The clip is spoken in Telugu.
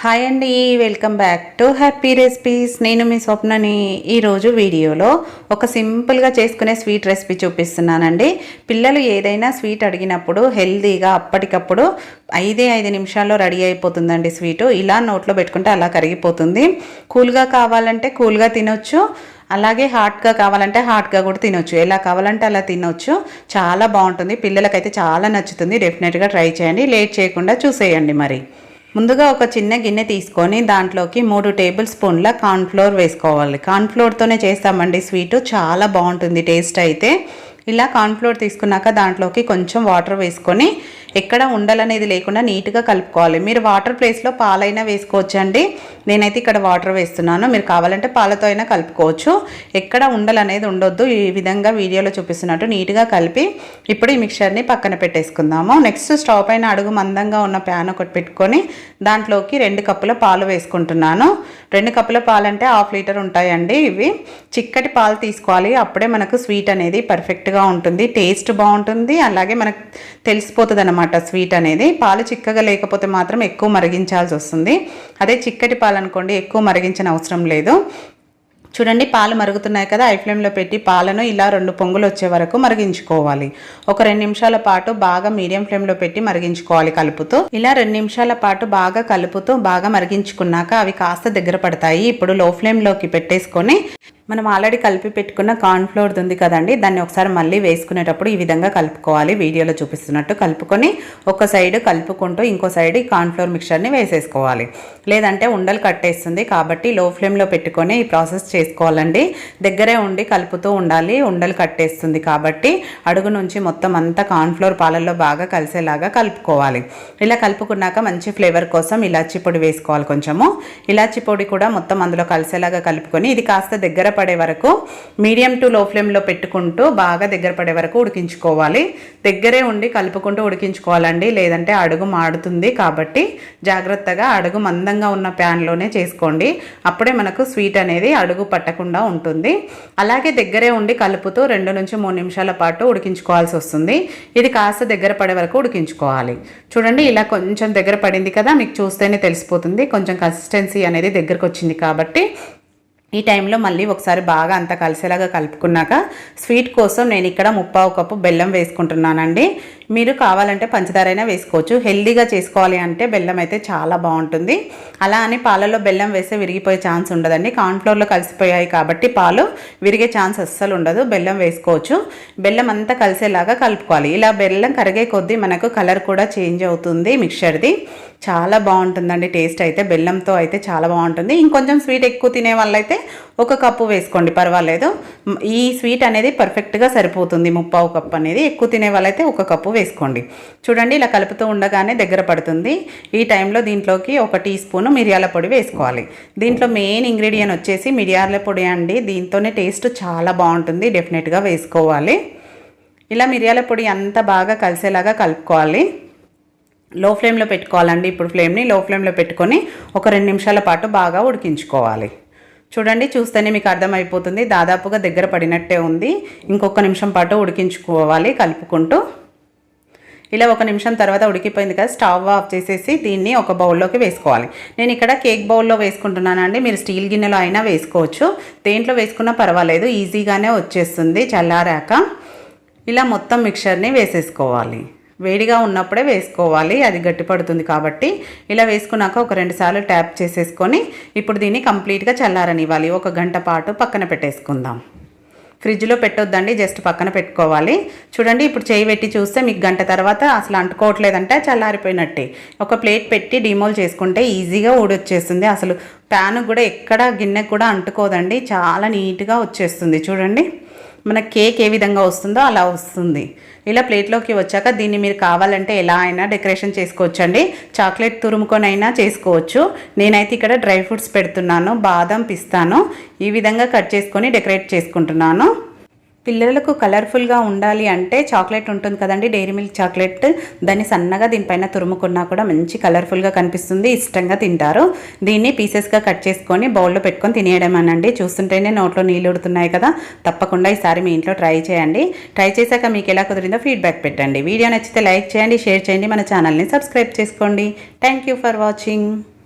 హాయ్ అండి welcome back to happy recipes నేను మీ స్వప్నని ఈరోజు వీడియోలో ఒక సింపుల్గా చేసుకునే స్వీట్ రెసిపీ చూపిస్తున్నానండి. పిల్లలు ఏదైనా స్వీట్ అడిగినప్పుడు హెల్తీగా అప్పటికప్పుడు ఐదే ఐదు నిమిషాల్లో రెడీ అయిపోతుందండి స్వీటు ఇలా నోట్లో పెట్టుకుంటే అలా కరిగిపోతుంది. కూల్గా కావాలంటే కూల్గా తినొచ్చు. అలాగే హాట్గా కావాలంటే హాట్గా కూడా తినొచ్చు. ఎలా కావాలంటే అలా తినొచ్చు. చాలా బాగుంటుంది. పిల్లలకైతే చాలా నచ్చుతుంది. డెఫినెట్గా ట్రై చేయండి. లేట్ చేయకుండా చూసేయండి మరి. ముందుగా ఒక చిన్న గిన్నె తీసుకొని దాంట్లోకి మూడు టేబుల్ స్పూన్ల కార్న్ఫ్లోర్ వేసుకోవాలి. కార్న్ఫ్లోర్తోనే చేస్తామండి. స్వీటు చాలా బాగుంటుంది టేస్ట్ అయితే. ఇలా కార్న్ఫ్లోర్ తీసుకున్నాక దాంట్లోకి కొంచెం వాటర్ వేసుకొని ఎక్కడ ఉండలనేది లేకుండా నీట్గా కలుపుకోవాలి. మీరు వాటర్ ప్లేస్లో పాలైనా వేసుకోవచ్చండి. నేనైతే ఇక్కడ వాటర్ వేస్తున్నాను. మీరు కావాలంటే పాలతో అయినా కలుపుకోవచ్చు. ఎక్కడ ఉండలనేది ఉండొద్దు. ఈ విధంగా వీడియోలో చూపిస్తున్నట్టు నీట్గా కలిపి ఇప్పుడు ఈ మిక్చర్ని పక్కన పెట్టేసుకుందాము. నెక్స్ట్ స్టవ్ పైన అడుగు మందంగా ఉన్న ప్యాన్ ఒకటి పెట్టుకొని దాంట్లోకి రెండు కప్పుల పాలు వేసుకుంటున్నాను. రెండు కప్పుల పాలు అంటే హాఫ్ లీటర్ ఉంటాయండి ఇవి. చిక్కటి పాలు తీసుకోవాలి. అప్పుడే మనకు స్వీట్ అనేది పర్ఫెక్ట్గా ఉంటుంది. టేస్ట్ బాగుంటుంది. అలాగే మనకు తెలిసిపోతుంది అనమాట స్వీట్ అనేది. పాలు చిక్కగా లేకపోతే మాత్రం ఎక్కువ మరిగించాల్సి వస్తుంది. అదే చిక్కటి పాలు అనుకోండి ఎక్కువ మరిగించిన అవసరం లేదు. చూడండి పాలు మరుగుతున్నాయి కదా ఐ ఫ్లేమ్లో పెట్టి పాలను ఇలా రెండు పొంగులు వచ్చే వరకు మరిగించుకోవాలి. ఒక రెండు నిమిషాల పాటు బాగా మీడియం ఫ్లేమ్లో పెట్టి మరిగించుకోవాలి కలుపుతూ. ఇలా రెండు నిమిషాల పాటు బాగా కలుపుతూ బాగా మరిగించుకున్నాక అవి కాస్త దగ్గర పడతాయి. ఇప్పుడు లో ఫ్లేమ్లోకి పెట్టేసుకొని మనం ఆల్రెడీ కలిపి పెట్టుకున్న కార్న్ఫ్లోర్ ఉంది కదండి దాన్ని ఒకసారి మళ్ళీ వేసుకునేటప్పుడు ఈ విధంగా కలుపుకోవాలి. వీడియోలో చూపిస్తున్నట్టు కలుపుకొని ఒక సైడ్ కలుపుకుంటూ ఇంకో సైడ్ ఈ కార్న్ఫ్లోర్ మిక్చర్ని వేసేసుకోవాలి. లేదంటే ఉండలు కట్టేస్తుంది కాబట్టి లో ఫ్లేమ్లో పెట్టుకొని ఈ ప్రాసెస్ చేసుకోవాలండి. దగ్గరే ఉండి కలుపుతూ ఉండాలి ఉండలు కట్టేస్తుంది కాబట్టి అడుగు నుంచి మొత్తం అంతా కార్న్ఫ్లోర్ పాలల్లో బాగా కలిసేలాగా కలుపుకోవాలి. ఇలా కలుపుకున్నాక మంచి ఫ్లేవర్ కోసం ఇలాచి పొడి వేసుకోవాలి కొంచెము. ఇలాచి పొడి కూడా మొత్తం అందులో కలిసేలాగా కలుపుకొని ఇది కాస్త దగ్గర పడే వరకు మీడియం టు లో ఫ్లేమ్లో పెట్టుకుంటూ బాగా దగ్గర పడే వరకు ఉడికించుకోవాలి. దగ్గరే ఉండి కలుపుకుంటూ ఉడికించుకోవాలండి. లేదంటే అడుగు మాడుతుంది కాబట్టి జాగ్రత్తగా అడుగు మందంగా ఉన్న ప్యాన్లోనే చేసుకోండి. అప్పుడే మనకు స్వీట్ అనేది అడుగు పట్టకుండా ఉంటుంది. అలాగే దగ్గరే ఉండి కలుపుతూ రెండు నుంచి మూడు నిమిషాల పాటు ఉడికించుకోవాల్సి వస్తుంది. ఇది కాస్త దగ్గర పడే వరకు ఉడికించుకోవాలి. చూడండి ఇలా కొంచెం దగ్గర పడింది కదా మీకు చూస్తేనే తెలిసిపోతుంది. కొంచెం కన్సిస్టెన్సీ అనేది దగ్గరకు వచ్చింది కాబట్టి ఈ టైంలో మళ్ళీ ఒకసారి బాగా అంతా కలిసేలాగా కలుపుకున్నాక స్వీట్ కోసం నేను ఇక్కడ ముప్పావు కప్పు బెల్లం వేసుకుంటున్నానండి. మీరు కావాలంటే పంచదారైనా వేసుకోవచ్చు. హెల్దీగా చేసుకోవాలి అంటే బెల్లం అయితే చాలా బాగుంటుంది. అలా అని పాలలో బెల్లం వేస్తే విరిగిపోయే ఛాన్స్ ఉండదండి. కార్న్ఫ్లోర్లో కలిసిపోయాయి కాబట్టి పాలు విరిగే ఛాన్స్ అస్సలు ఉండదు. బెల్లం వేసుకోవచ్చు. బెల్లం అంతా కలిసేలాగా కలుపుకోవాలి. ఇలా బెల్లం కరిగే కొద్దీ మనకు కలర్ కూడా చేంజ్ అవుతుంది మిక్చర్ది. చాలా బాగుంటుందండి టేస్ట్ అయితే. బెల్లంతో అయితే చాలా బాగుంటుంది. ఇంకొంచెం స్వీట్ ఎక్కువ తినే వాళ్ళైతే ఒక కప్పు వేసుకోండి పర్వాలేదు. ఈ స్వీట్ అనేది పర్ఫెక్ట్గా సరిపోతుంది. ముప్పావు కప్పు అనేది ఎక్కువ తినే వాళ్ళైతే ఒక కప్పు వేసుకోండి. చూడండి ఇలా కలుపుతూ ఉండగానే దగ్గర పడుతుంది. ఈ టైంలో దీంట్లోకి ఒక టీ స్పూన్ మిరియాల పొడి వేసుకోవాలి. దీంట్లో మెయిన్ ఇంగ్రీడియంట్ వచ్చేసి మిరియాల పొడి అండి. దీంతోనే టేస్ట్ చాలా బాగుంటుంది. డెఫినెట్గా వేసుకోవాలి. ఇలా మిరియాల పొడి అంతా బాగా కలిసేలాగా కలుపుకోవాలి. లో ఫ్లేమ్లో పెట్టుకోవాలండి. ఇప్పుడు ఫ్లేమ్ని లో ఫ్లేమ్లో పెట్టుకొని ఒక రెండు నిమిషాల పాటు బాగా ఉడికించుకోవాలి. చూడండి చూస్తేనే మీకు అర్థమైపోతుంది. దాదాపుగా దగ్గర పడినట్టే ఉంది. ఇంకొక నిమిషం పాటు ఉడికించుకోవాలి కలుపుకుంటూ. ఇలా ఒక నిమిషం తర్వాత ఉడికిపోయింది కదా స్టవ్ ఆఫ్ చేసేసి దీన్ని ఒక బౌల్లోకి వేసుకోవాలి. నేను ఇక్కడ కేక్ బౌల్లో వేసుకుంటున్నానండి. మీరు స్టీల్ గిన్నెలో అయినా వేసుకోవచ్చు. దేంట్లో వేసుకున్నా పర్వాలేదు. ఈజీగానే వచ్చేస్తుంది చల్లారాక. ఇలా మొత్తం మిక్చర్ని వేసేసుకోవాలి. వేడిగా ఉన్నప్పుడే వేసుకోవాలి. అది గట్టిపడుతుంది కాబట్టి ఇలా వేసుకున్నాక ఒక రెండు సార్లు ట్యాప్ చేసేసుకొని ఇప్పుడు దీన్ని కంప్లీట్గా చల్లారనివ్వాలి. ఒక గంట పాటు పక్కన పెట్టేసుకుందాం. ఫ్రిడ్జ్లో పెట్టొద్దండి జస్ట్ పక్కన పెట్టుకోవాలి. చూడండి ఇప్పుడు చేయి పెట్టి చూస్తే మీకు గంట తర్వాత అసలు అంటుకోవట్లేదంటే చల్లారిపోయినట్టే. ఒక ప్లేట్ పెట్టి డిమోల్ చేసుకుంటే ఈజీగా ఊడొచ్చేస్తుంది. అసలు ప్యాన్ కూడా ఎక్కడ గిన్నెకు కూడా అంటుకోదండి. చాలా నీట్గా వచ్చేస్తుంది. చూడండి. మన కేక్ ఏ విధంగా వస్తుందో అలా వస్తుంది. ఇలా ప్లేట్లోకి వచ్చాక దీన్ని మీరు కావాలంటే ఎలా అయినా డెకరేషన్ చేసుకోవచ్చండి. చాక్లెట్ తురుముకొనైనా చేసుకోవచ్చు. నేనైతే ఇక్కడ డ్రై ఫ్రూట్స్ పెడుతున్నాను బాదం పిస్తాను. ఈ విధంగా కట్ చేసుకొని డెకరేట్ చేసుకుంటున్నాను. పిల్లలకు కలర్ఫుల్గా ఉండాలి అంటే చాక్లెట్ ఉంటుంది కదండి డైరీ మిల్క్ చాక్లెట్ దాన్ని సన్నగా దీనిపైన తురుముకున్నా కూడా మంచి కలర్ఫుల్గా కనిపిస్తుంది ఇష్టంగా తింటారు. దీన్ని పీసెస్గా కట్ చేసుకొని బౌల్లో పెట్టుకొని తినేయడం అనండి చూస్తుంటేనే నోట్లో నీళ్ళు ఉడుతున్నాయి కదా. తప్పకుండా ఈసారి మీ ఇంట్లో ట్రై చేయండి. ట్రై చేశాక మీకు ఎలా కుదిరిందో ఫీడ్బ్యాక్ పెట్టండి. వీడియో నచ్చితే లైక్ చేయండి షేర్ చేయండి. మన ఛానల్ని సబ్స్క్రైబ్ చేసుకోండి. Thank you for watching